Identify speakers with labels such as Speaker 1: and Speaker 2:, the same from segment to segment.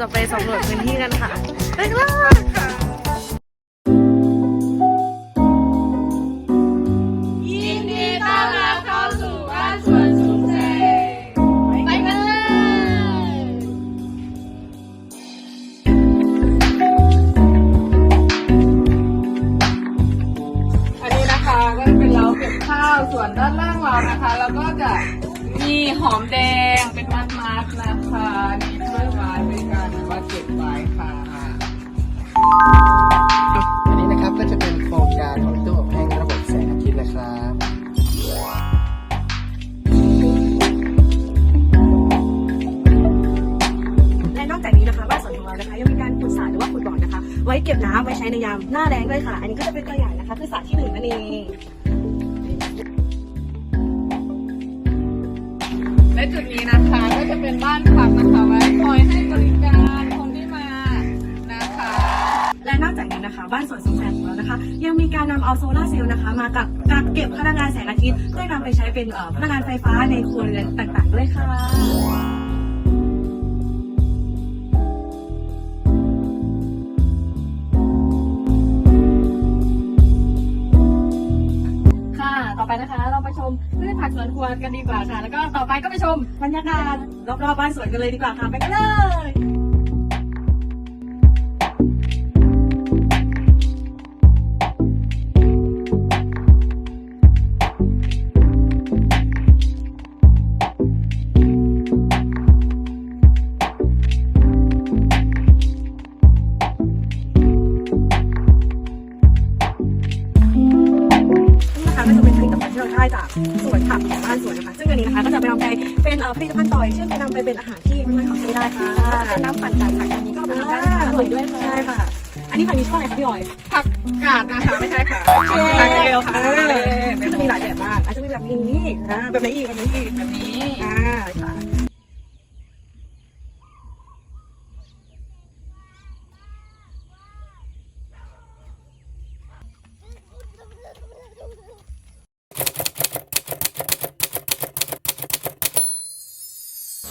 Speaker 1: จะไปสำรวจพื้นที่กันค่ะไปกันเล
Speaker 2: แดงเป็นมัดมัดนะคะมีถ้วยไว้เป็นการมาเก็บไว้ค่ะ
Speaker 3: อันนี้นะครับก็จะเป็นโครงการของตู้อบแห้งระบบแสงอาทิตย์นะครับ
Speaker 4: และนอกจากนี้นะคะบ้านสวนของเรานะคะยังมีการขุดสระหรือว่าขุดบ่อนะคะ ไว้เก็บน้ำไว้ใช้ในยามหน้าแล้งด้วยค่ะ อันนี้ก็จะเป็นตัวอย่างนะคะ คือสระที่หนึ่งนั่นเอง
Speaker 2: และจุดนี้นะคะก็จะเป็นบ้านพักนะคะไว้คอยให้บริการคนที่มานะคะ
Speaker 4: และนอกจากนี้นะคะบ้านสวนสมแสงของเรานะคะ ยังมีการนำเอาโซลาร์เซลล์นะคะ มากับกักเก็บพลังงานแสงอาทิตย์ได้นำไปใช้เป็นเอ่อพลังงานไฟฟ้าในครัวเรือนต่างๆด้วยค่ะ
Speaker 2: พืชผักสวนครัวกันดีกว่าค่ะ แล้วก็ต่อไปก็ไปชม
Speaker 4: บรรยากาศรอบๆบ้านสวนกันเลยดีกว่าค่ะ ไปกันเลย นสวนนะคะ ซึ่งอันนี้นะคะก็จะไปนำไปเป็นเอ่อผลิตภัณฑ์ต่อยเช่นไปนำไปเป็นอาหารที่ไม่เขาใช้ได้ค่ะเป็นน้ำปั่นจากผักอันนี้ก็เอาไปทำได้ค่ะอร่อยด้วยค่ะใช่ค่ะ อันนี้ผักนี้ชอบอะไรคะพี่ออย
Speaker 2: ผักกาดนะคะไม่ใช่ค่ะ
Speaker 4: เก
Speaker 2: ผัก
Speaker 4: ล
Speaker 2: เกล
Speaker 4: ค่ะ
Speaker 2: ค่ะ
Speaker 4: ก็จะมีหลายแบบมากอาจจะมีแบบนี้อ่าแบบไหนอีกแบบไหนอีก
Speaker 2: แบบนี้
Speaker 4: อ่าค่ะ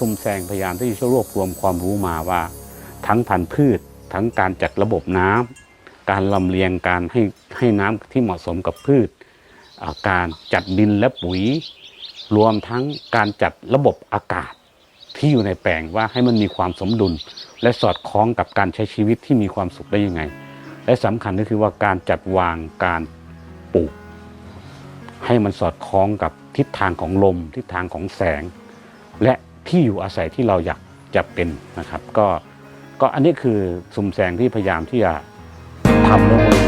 Speaker 5: ซุ่มแซงพยายามที่จะรวบรวมความรู้มาว่า ทั้งพันธุ์พืช ทั้งการจัดระบบน้ำการลำเลียงการให้ให้น้ำที่เหมาะสมกับพืช การจัดดินและปุ๋ย รวมทั้งการจัดระบบอากาศที่อยู่ในแปลงว่าให้มันมีความสมดุล และสอดคล้องกับการใช้ชีวิตที่มีความสุขได้ยังไง และสำคัญก็คือว่าการจัดวางการปลูก ให้มันสอดคล้องกับทิศทางของลม ทิศทางของแสง และ ที่อยู่อาศัยที่เราอยากจะเป็นนะครับ ก็ก็อันนี้คือซุมแสงที่พยายามที่จะทำล
Speaker 6: งไป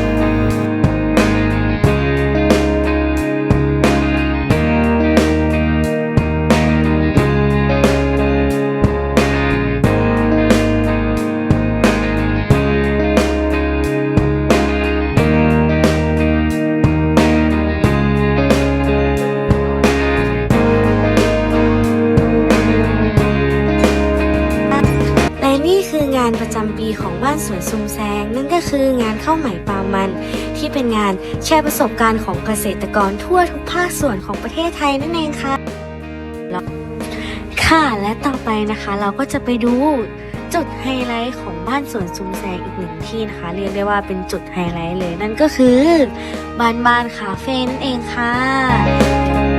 Speaker 6: านประจำปีของบ้านสวนซุมแซง นั่นก็คืองานข้าวไหม่ปลามัน ที่เป็นงานแชร์ประสบการณ์ของเกษตรกรทั่วทุกภาคส่วนของประเทศไทยนั่นเองค่ะแล้วค่ะและต่อไปนะคะเราก็จะไปดูจุดไฮไลท์ของบ้านสวนซุมแซงอีกหนึ่งที่นะคะ เรียกได้ว่าเป็นจุดไฮไลท์เลยนั่นก็คือบ้านบ้านคาเฟ่นั่นเองค่ะ